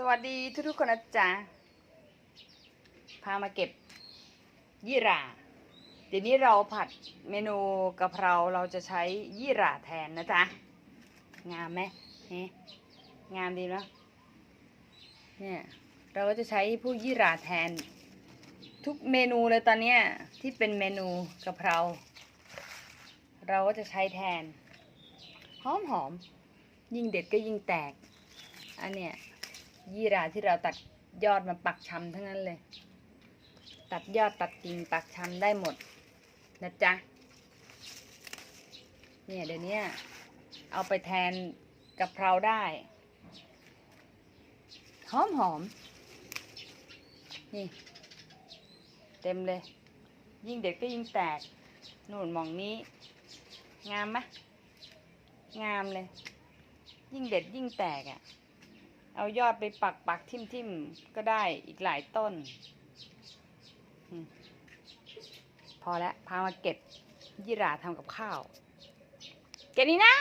สวัสดีทุกๆคนนะจ๊ะ พามาเก็บยี่หร่า เดี๋ยวนี้เราผัดเมนูกะเพราเราจะใช้ยี่หร่าแทนนะจ๊ะ งามไหมเฮ้งามดีเนาะเนี่ยเราก็จะใช้พวกยี่หร่าแทน ทุกเมนูเลยตอนเนี้ยที่เป็นเมนูกะเพรา เราก็จะใช้แทน หอมหอมๆยิ่งเด็ดก็ยิ่งแตกอันเนี้ย ยี่ราที่เราตัดยอดมาปักชำทั้งนั้นเลย ตัดยอดตัดกิ่งปักชำได้หมดนะจ๊ะ เนี่ยเดี๋ยวนี้เอาไปแทนกะเพราได้ หอมหอม นี่ เต็มเลย ยิ่งเด็ดก็ยิ่งแตกนูนมองนี้ งามไหมงามเลย ยิ่งเด็ดยิ่งแตกอะ่ะ เอายอดไปปักปักทิ่มทิ่มก็ได้อีกหลายต้น พอแล้วพามาเก็บยี่หราทำกับข้าวเก็บนี้นะ